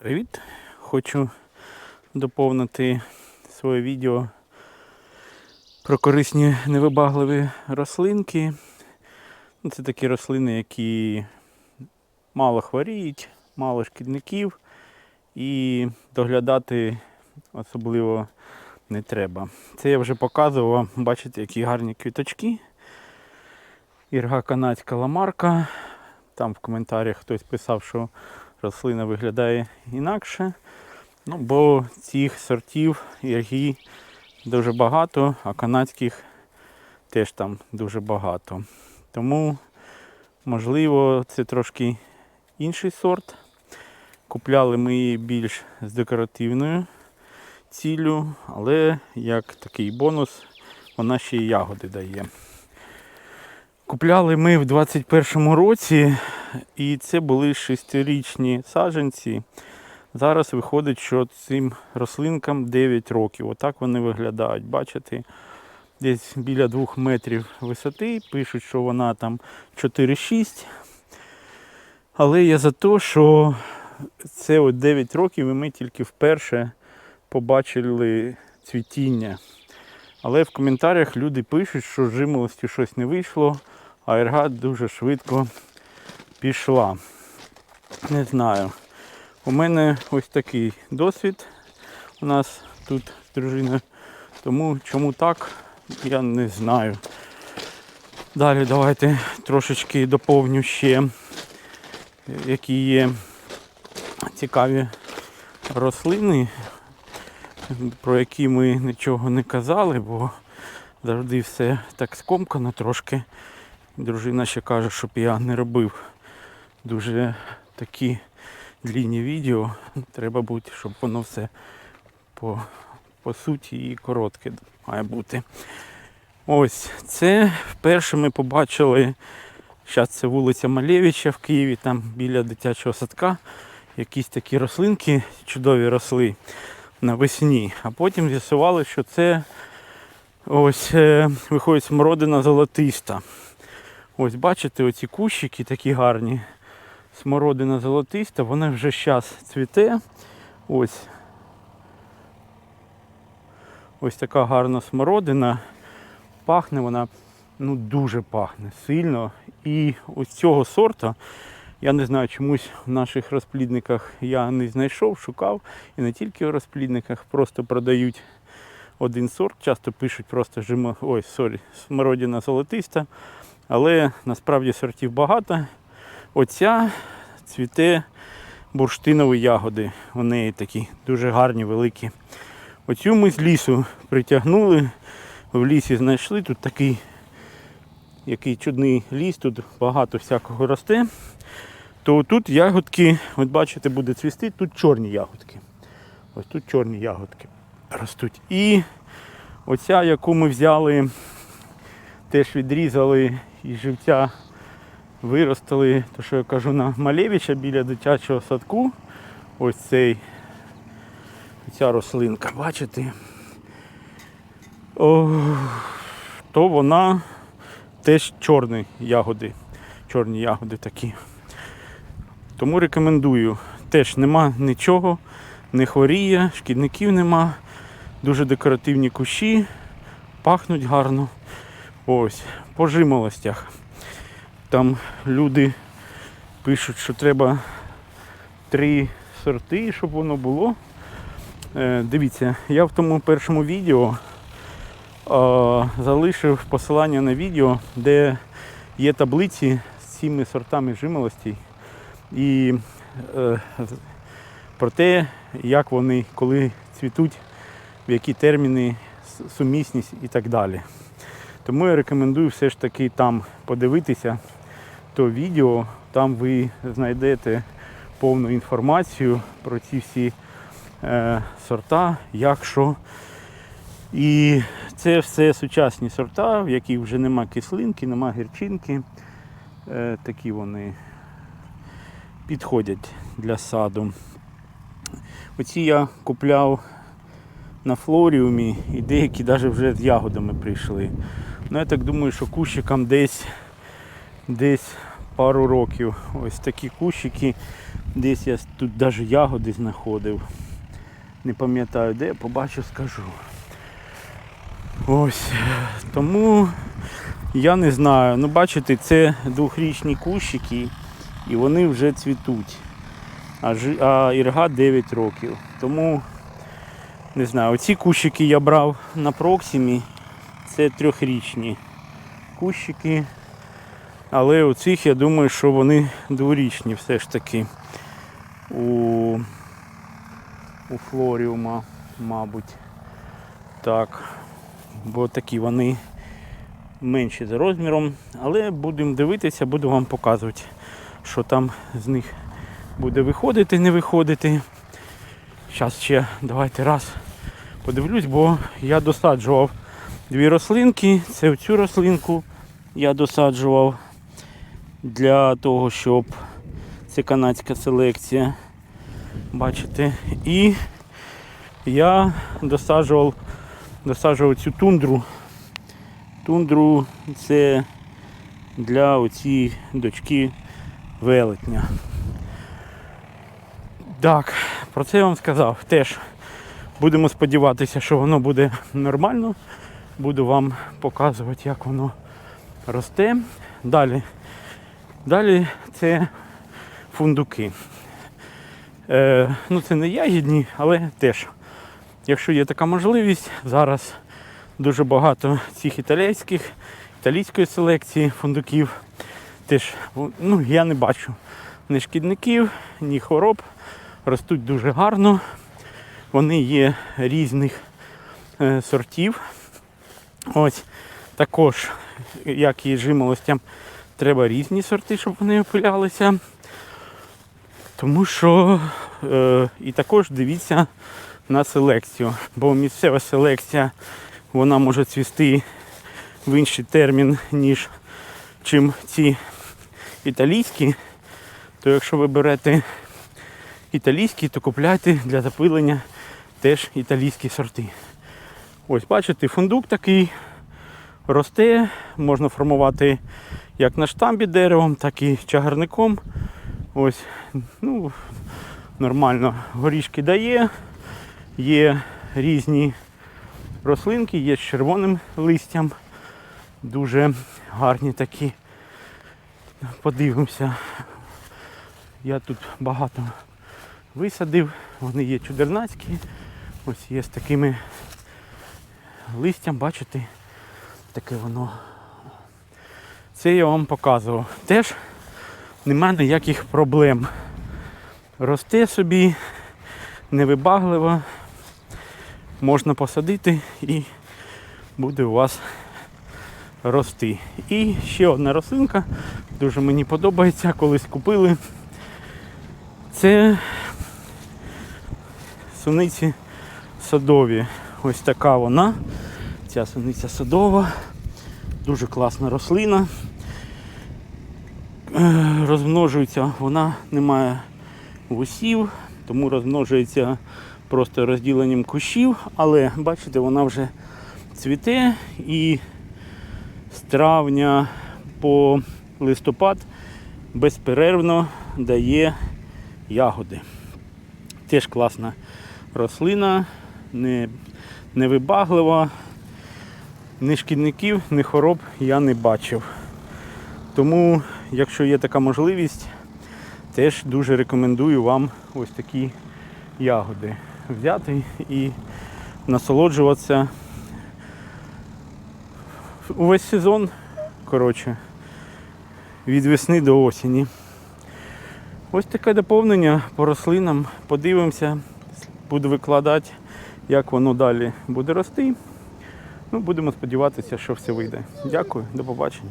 Привіт! Хочу доповнити своє відео про корисні невибагливі рослинки. Це такі рослини, які мало хворіють, мало шкідників і доглядати особливо не треба. Це я вже показував бачите, які гарні квіточки. Ірга канадська ламарка. Там в коментарях хтось писав, що рослина виглядає інакше. Ну, бо цих сортів ірги дуже багато, а канадських теж там дуже багато. Тому, можливо, це трошки інший сорт. Купляли ми її більш з декоративною ціллю, але як такий бонус вона ще й ягоди дає. Купляли ми в 21-му році, і це були шестирічні саджанці. Зараз виходить, що цим рослинкам 9 років. Отак вони виглядають. Бачите, десь біля 2 метрів висоти. Пишуть, що вона там 4-6. Але я за те, що це от 9 років і ми тільки вперше побачили цвітіння. Але в коментарях люди пишуть, що з жимолості щось не вийшло, а ерга дуже швидко пішла. Не знаю. У мене ось такий досвід у нас тут з дружиною. Тому чому так, я не знаю. Далі давайте трошечки доповню ще, які є цікаві рослини, про які ми нічого не казали, бо завжди все так скомкано трошки. Дружина ще каже, щоб я не робив дуже такі длінні відео. Треба бути, щоб воно все по, по суті і коротке має бути. Ось це вперше ми побачили. Зараз це вулиця Малевича в Києві, там біля дитячого садка. Якісь такі рослинки чудові росли навесні. А потім з'ясували, що це ось е, виходить смородина золотиста. Ось бачите, оці кущики такі гарні. Смородина золотиста, вона вже зараз цвіте. Ось. Ось така гарна смородина. Пахне вона ну дуже пахне сильно. І ось цього сорта, я не знаю, чомусь в наших розплідниках я не знайшов, шукав. І не тільки в розплідниках, просто продають один сорт. Часто пишуть просто жимо... Ой, сорі, смородина золотиста. Але насправді сортів багато. Оця цвіте бурштинові ягоди. У неї такі дуже гарні, великі. Оцю ми з лісу притягнули, в лісі знайшли. Тут такий який чудний ліс, тут багато всякого росте. То тут ягодки, от бачите, буде цвісти, тут чорні ягодки. Ось тут чорні ягодки ростуть. І оця, яку ми взяли, теж відрізали із живця виростили, то що я кажу, на Малевича біля дитячого садку. Ось цей ця рослинка, бачите? О, то вона теж чорні ягоди. Чорні ягоди такі. Тому рекомендую. Теж нема нічого, не хворіє, шкідників нема, дуже декоративні кущі, пахнуть гарно. Ось, по жимолостях. Там люди пишуть, що треба три сорти, щоб воно було. Е, дивіться, я в тому першому відео залишив посилання на відео, де є таблиці з цими сортами жимолостей і е, про те, як вони, коли цвітуть, в які терміни, сумісність і так далі. Тому я рекомендую все ж таки там подивитися то відео, там ви знайдете повну інформацію про ці всі е, сорта, як що. І це все сучасні сорта, в яких вже нема кислинки, нема гірчинки. Е, такі вони підходять для саду. Оці я купляв на флоріумі і деякі навіть вже з ягодами прийшли. Ну я так думаю, що кущикам десь десь пару років. Ось такі кущики. Десь я тут навіть ягоди знаходив. Не пам'ятаю де, побачу, скажу. Ось. Тому я не знаю. Ну бачите, це двохрічні кущики і вони вже цвітуть. А, а ірга 9 років. Тому не знаю, оці кущики я брав на Проксимі. Це трьохрічні кущики. Але у цих я думаю, що вони дворічні все ж таки. У, у флоріума, мабуть. Так. Бо такі вони менші за розміром. Але будемо дивитися, буду вам показувати, що там з них буде виходити, не виходити. Зараз ще давайте раз подивлюсь, бо я досаджував дві рослинки. Це цю рослинку я досаджував для того, щоб це канадська селекція. Бачите? І я досаджував, досаджував цю тундру. Тундру це для оцієї дочки велетня. Так, про це я вам сказав. Теж будемо сподіватися, що воно буде нормально. Буду вам показувати, як воно росте. Далі. Далі це фундуки. Е, ну це не ягідні, але теж. Якщо є така можливість, зараз дуже багато цих італійських, італійської селекції фундуків. Теж ну, я не бачу ні шкідників, ні хвороб. Ростуть дуже гарно. Вони є різних е, сортів. Ось також, як і жимолостям, треба різні сорти, щоб вони опилялися. Тому що е, і також дивіться на селекцію, бо місцева селекція вона може цвісти в інший термін, ніж чим ці італійські. То якщо ви берете італійські, то купляйте для запилення теж італійські сорти. Ось бачите, фундук такий росте, можна формувати як на штамбі деревом, так і чагарником. Ось, ну, нормально горішки дає. Є різні рослинки, є з червоним листям. Дуже гарні такі. Подивимося. Я тут багато висадив, вони є чудернацькі. Ось є з такими листям, бачите, таке воно. Це я вам показував. Теж нема ніяких проблем. Росте собі, невибагливо, можна посадити і буде у вас рости. І ще одна рослинка, дуже мені подобається, колись купили. Це суниці садові. Ось така вона. Ця суниця садова. Дуже класна рослина. Е, Розмножується, вона не має вусів, тому розмножується просто розділенням кущів, але бачите, вона вже цвіте і з травня по листопад безперервно дає ягоди. Теж класна рослина, не, невибаглива, ні шкідників, ні хвороб я не бачив. Тому, якщо є така можливість, теж дуже рекомендую вам ось такі ягоди взяти і насолоджуватися увесь сезон, коротше, від весни до осені. Ось таке доповнення по рослинам. Подивимося, буду викладати, як воно далі буде рости. Ну, будемо сподіватися, що все вийде. Дякую, до побачення.